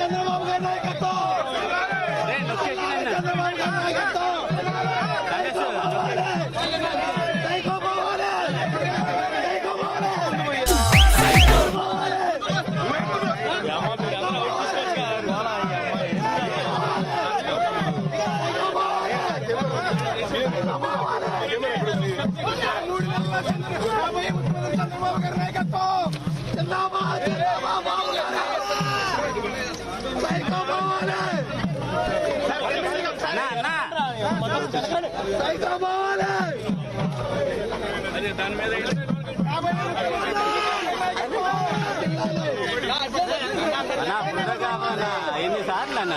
చంద్రబాబు గారి నాయకత్వం చంద్రబాబు గారి నాయకత్వం చంద్రబాబు గారి నాయకత్వం సైకో పోవాలి ఎన్నిసార్లు అన్న